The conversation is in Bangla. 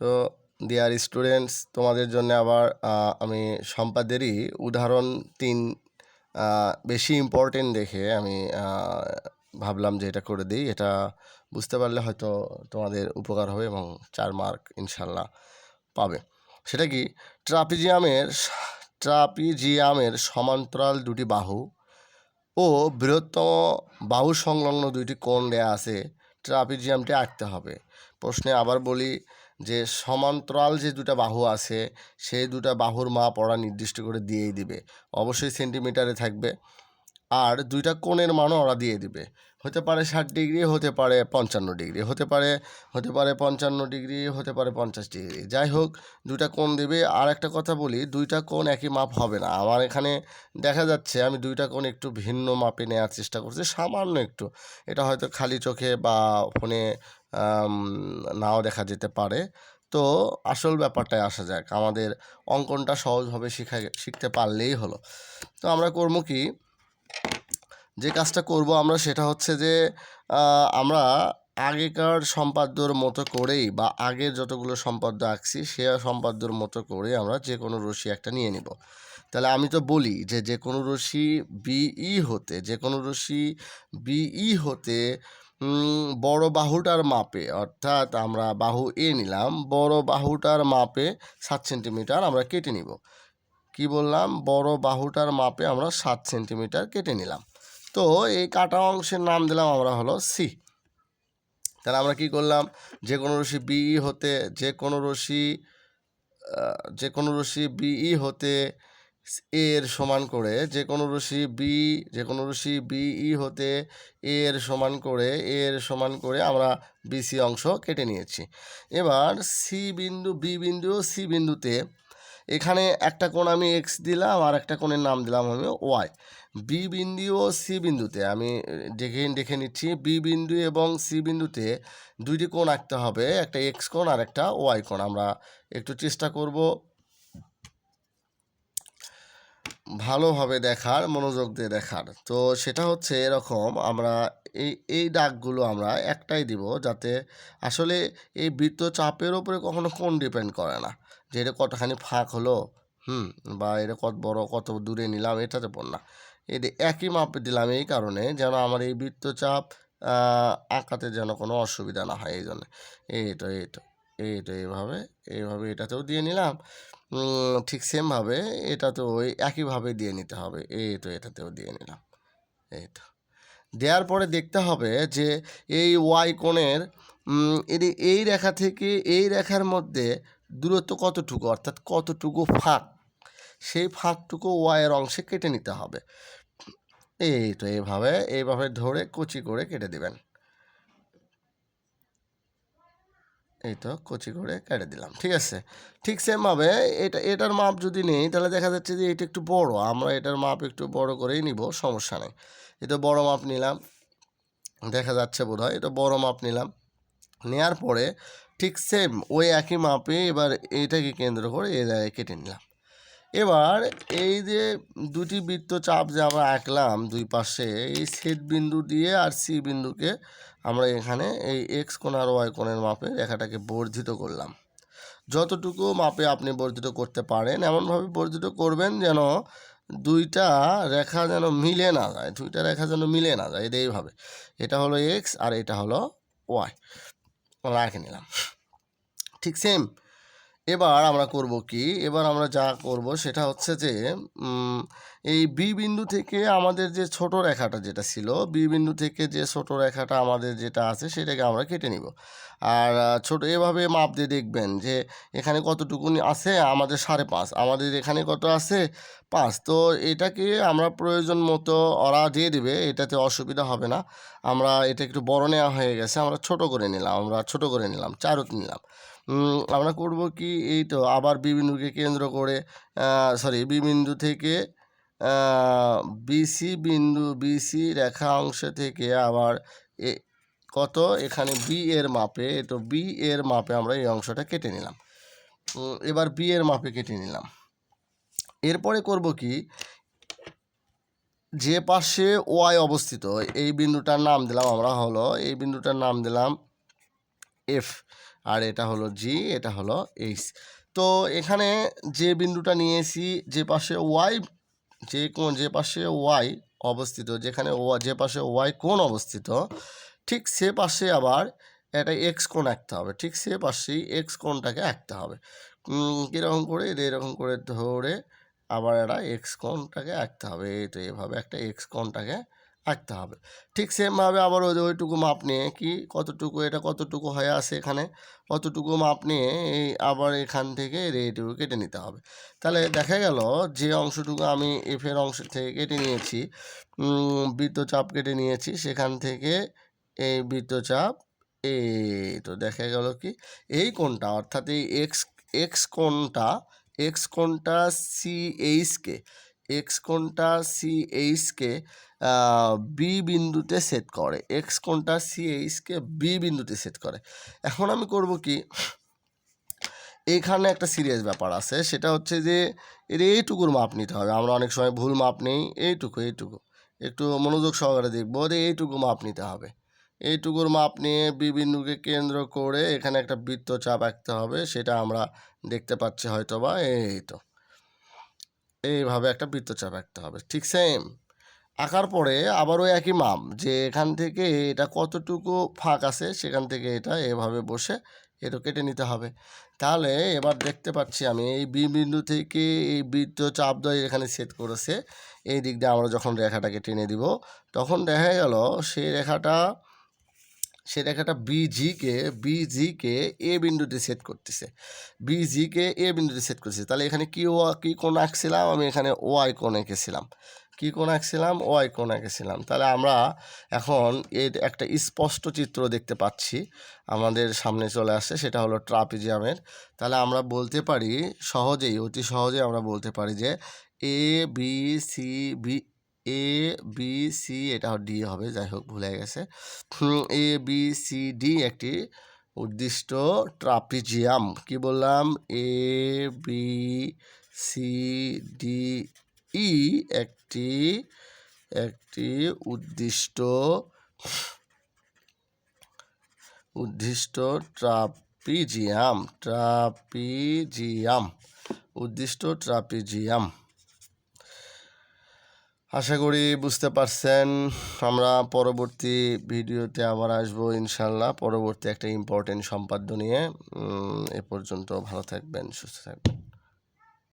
তো ডিয়ার স্টুডেন্টস তোমাদের জন্য আবার আমি সম্পাদেরই উদাহরণ তিন বেশি ইম্পর্টেন্ট দেখে আমি ভাবলাম যে এটা করে দিই। এটা বুঝতে পারলে হয়তো তোমাদের উপকার হবে এবং চার মার্ক ইনশাল্লাহ পাবে। সেটা কি? ট্রাপিজিয়ামের ট্রাপিজিয়ামের সমান্তরাল দুটি বাহু ও বৃহত্তম বাহু সংলগ্ন দুইটি কোণ দেয়া আছে। ট্রাপিজিয়ামটি আঁকতে হবে। প্রশ্নে আবার বলি যে সমান্তরাল যে দুটা বাহু আছে, সেই দুটা বাহুর মাপ ওরা নির্দিষ্ট করে দিয়েই দিবে। অবশ্যই সেন্টিমিটারে থাকবে। আর দুইটা কোণের মানও ওরা দিয়ে দিবে। হতে পারে ষাট ডিগ্রি, হতে পারে পঞ্চান্ন ডিগ্রি, হতে পারে হতে পারে পঞ্চান্ন ডিগ্রি, হতে পারে পঞ্চাশ ডিগ্রি। যাই হোক, দুইটা কোণ দেবে। আর একটা কথা বলি, দুইটা কোণ একই মাপ হবে না। আমার এখানে দেখা যাচ্ছে, আমি দুইটা কোণ একটু ভিন্ন মাপে নেওয়ার চেষ্টা করছি, সামান্য একটু। এটা হয়তো খালি চোখে বা ফোনে নাও দেখা যেতে পারে। তো আসল ব্যাপারটায় আসা যাক। আমাদের অঙ্কনটা সহজভাবে শিখা, শিখতে পারলেই হলো। তো আমরা করব কি? যে কাজটা করব আমরা সেটা হচ্ছে যে আমরা আগেকার সম্পাদ্যর মতো করেই বা আগের যতগুলো সম্পাদ্য আঁকছি, সে সম্পাদ্যর মতো করে আমরা যে কোনো রশি একটা নিয়ে নিব। তাহলে আমি তো বলি যে যে কোনো রশি বিই হতে যে কোনো রশি বিই হতে বড় বাহুটার মাপে, অর্থাৎ আমরা বাহু এ নিলাম, বড় বাহুটার মাপে সাত সেন্টিমিটার আমরা কেটে নিব। কি বললাম? বড় বাহুটার মাপে আমরা সাত সেন্টিমিটার কেটে নিলাম। তো এই কাটা অংশের নাম দিলাম আমরা হলো সি তাহলে আমরা কি করলাম? যে কোনো রশি বিই হতে যে কোনো রশি যে কোনো রশি বিই হতে এর সমান করে যে কোনো রশি বি যে কোনো রশি বিই হতে এর সমান করে, এর সমান করে আমরা বিসি অংশ কেটে নিয়েছি। এবার সি বিন্দু বি বিন্দু সি বিন্দুতে এখানে একটা কোণ আমি এক্স দিলাম আর একটা কোণের নাম দিলাম আমি ওয়াই বি বিন্দু ও সি বিন্দুতে আমি দেখে দেখে নিচ্ছি বি বিন্দু এবং সি বিন্দুতে দুইটি কোণ আঁকতে হবে, একটা এক্স কোণ আর একটা ওয়াই কোণ। আমরা একটু চেষ্টা করব ভালোভাবে দেখার, মনোযোগ দিয়ে দেখার। তো সেটা হচ্ছে এরকম, আমরা এই এই দাগগুলো আমরা একটাই দিব যাতে আসলে এই বৃত্ত চাপের ওপরে কখনো কোন ডিপেন্ড করে না। যে এটা কতখানি ফাঁক হলো, হুম, বা এটা কত বড়, কত দূরে নিলাম, এটাতে পড় না। এটা একই মাপে দিলাম এই কারণে যেন আমার এই বৃত্তচাপ আঁকাতে যেন কোনো অসুবিধা না হয় এই জন্য এই তো এই তো এই তো, এইভাবে এইভাবে এটাতেও দিয়ে নিলাম। ঠিক সেমভাবে এটা তো ওই একইভাবে দিয়ে নিতে হবে। এই তো এটাতেও দিয়ে নিলাম। এই তো। দেওয়ার পরে দেখতে হবে যে এই ওয়াই কোণের এর এই রেখা থেকে এই রেখার মধ্যে দূরত্ব কতটুকু, অর্থাৎ কতটুকু ফাঁক, সেই ফাঁকটুকু ওয়াইয়ের অংশে কেটে নিতে হবে। এই তো এইভাবে এইভাবে ধরে কুচি করে কেটে দিবেন। এই তো কচি করে কেটে দিলাম, ঠিক আছে? ঠিক সেমভাবে এটা, এটার মাপ যদি নেই, তাহলে দেখা যাচ্ছে যে এটা একটু বড়, আমরা এটার মাপ একটু বড় করেই নিব, সমস্যা নেই। এটা বড় মাপ নিলাম, দেখা যাচ্ছে বোধ হয় এটা বড় মাপ নিলাম। নেয়ার পরে ঠিক সেম ওই একই মাপে এবার এটাকে কেন্দ্র করে এ জায়গায় কেটে নিলাম। এবার এই যে দুটি বৃত্তচাপ যে আমরা আঁকলাম দুই পাশে, এই ছেদ বিন্দু দিয়ে আর সি বিন্দুকে আমরা এখানে এই এক্স কোণ আর ওয়াই কোণের মাপে রেখাটাকে বর্ধিত করলাম। যতটুকু মাপে আপনি বর্ধিত করতে পারেন, এমনভাবে বর্ধিত করবেন যেন দুইটা রেখা যেন মিলে না যায়, দুইটা রেখা যেন মিলে না যায় এইভাবে। এটা হলো এক্স আর এটা হলো ওয়াই এঁকে নিলাম। ঠিক সেম এবার আমরা করব কি? এবার আমরা যা করব সেটা হচ্ছে যে এই বি বিন্দু থেকে আমাদের যে ছোট রেখাটা যেটা ছিল বি বিন্দু থেকে যে ছোট রেখাটা আমাদের যেটা আছে সেটাকে আমরা কেটে নিব। আর ছোট, এভাবে মাপ দিয়ে দেখবেন যে এখানে কতটুকু আছে? আমাদের সাড়ে পাঁচ। আমাদের এখানে কত আছে? পাঁচ। তো এটাকে আমরা প্রয়োজন মতো ওরা দিয়ে দিবে, এটাতে অসুবিধা হবে না। আমরা এটা একটু বড় নেওয়া হয়ে গেছে, আমরা ছোট করে নিলাম, আমরা ছোট করে নিলাম চারত নিলাম। আমরা করব কি? এই তো আবার বি বিন্দুকে কেন্দ্র করে সরি বি বিন্দু থেকে বিসি বিন্দু বিসি রেখা অংশ থেকে আবার এ, কত? এখানে বি এর মাপে তো বি এর মাপে আমরা এই অংশটা কেটে নিলাম। এবার বি এর মাপে কেটে নিলাম। এরপরে করব কি? যে পাশে ওয়াই অবস্থিত, এই বিন্দুটার নাম দিলাম আমরা হলো, এই বিন্দুটার নাম দিলাম এফ আর এটা হলো জি এটা হলো এইচ তো এখানে যে বিন্দুটা নিয়েছি, যে পাশে ওয়াই যে কোন যে পাশে ওয়াই অবস্থিত, যেখানে ওয়া যে পাশে ওয়াই কোন অবস্থিত, ঠিক সে পাশে আবার একটা এক্স কোণ আঁকতে হবে, ঠিক সে পাশেই এক্স কোণটাকে আঁকতে হবে। কীরকম করে? এরকম করে ধরে আবার একটা এক্স কোণটাকে আঁকতে হবে তো এভাবে একটা এক্স কোণটাকে আঁকতে হবে। ঠিক সেমভাবে আবার ওই ওইটুকু মাপ নিয়ে কি কতটুকু এটা কতটুকু হয়ে আসে এখানে, কতটুকু মাপ নিয়ে এই আবার এখান থেকে এইটুকু কেটে নিতে হবে। তাহলে দেখা গেল যে অংশটুকু আমি এফের অংশ থেকে কেটে নিয়েছি বৃত্তচাপ কেটে নিয়েছি, সেখান থেকে এই বৃত্তচাপ এই তো দেখা গেল কি এই কোণটা, অর্থাৎ এই এক্স এক্স কোণটা এক্স কোণটা সি এইচকে এক্স কোণটা সি এইচকে বি বিন্দুতে সেট করে। এক্স কোণটা সি এইচকে বি বিন্দুতে সেট করে। এখন আমি করব কি এইখানে একটা সিরিয়াস ব্যাপার আছে। সেটা হচ্ছে যে, এর এইটুকুর মাপ নিতে হবে। আমরা অনেক সময় ভুল মাপ নেই। এইটুকু এইটুকু। একটু মনোযোগ সহকারে দেখব যে, এইটুকু মাপ নিতে হবে। এইটুকুর মাপ নিয়ে বি বিন্দুকে কেন্দ্র করে এখানে একটা বৃত্তচাপ আঁকতে হবে। সেটা আমরা দেখতে পাচ্ছি হয়তো বা এই তো। এইভাবে একটা বৃত্তচাপ আঁকতে হবে, ঠিক সেম আঁকার পরে আবারও একই মাপ, যে এখান থেকে এটা কতটুকু ফাঁক আছে সেখান থেকে এটা এভাবে বসে এটা কেটে নিতে হবে। তাহলে এবার দেখতে পাচ্ছি আমি এই বি বিন্দু থেকে এই বৃত্ত চাপদ্বয় এখানে সেট করেছে, এই দিক দিয়ে আমরা যখন রেখাটাকে টেনে দিব, তখন দেখা গেল সেই রেখাটা সে রেখাটা বিজিকে বিজিকে এ বিন্দুতে সেট করতেছে। বিজিকে এ বিন্দুতে সেট করতেছে। তাহলে এখানে কি ও, কি কোণ আঁকছিলাম? আমি এখানে ওয়াই কোণ এঁকেছিলাম। কি কোণ আঁকছিলাম? ওয়াই কোণ এঁকেছিলাম। তাহলে আমরা এখন এর একটা স্পষ্ট চিত্র দেখতে পাচ্ছি। আমাদের সামনে চলে আসছে, সেটা হলো ট্রাপিজিয়ামের। তাহলে আমরা বলতে পারি সহজেই, অতি সহজেই আমরা বলতে পারি যে A B C B A B C এটা ডি হবে যাই হোক ভুলে গেছে। এ বি সি ডি একটি উদ্দিষ্ট ট্রাপিজিয়াম। কি বললাম? A B C D E একটি একটি উদ্দিষ্ট উদ্দিষ্ট ট্রাপিজিয়াম ট্রাপিজিয়াম, উদ্দিষ্ট ট্রাপিজিয়াম। আশা করি বুঝতে পারছেন, আমরা পরবর্তী ভিডিওতে আবার আসব ইনশাল্লাহ। পরবর্তী একটা ইম্পর্টেন্ট সম্পাদ্য নিয়ে। এ পর্যন্ত ভালো থাকবেন, সুস্থ থাকবেন।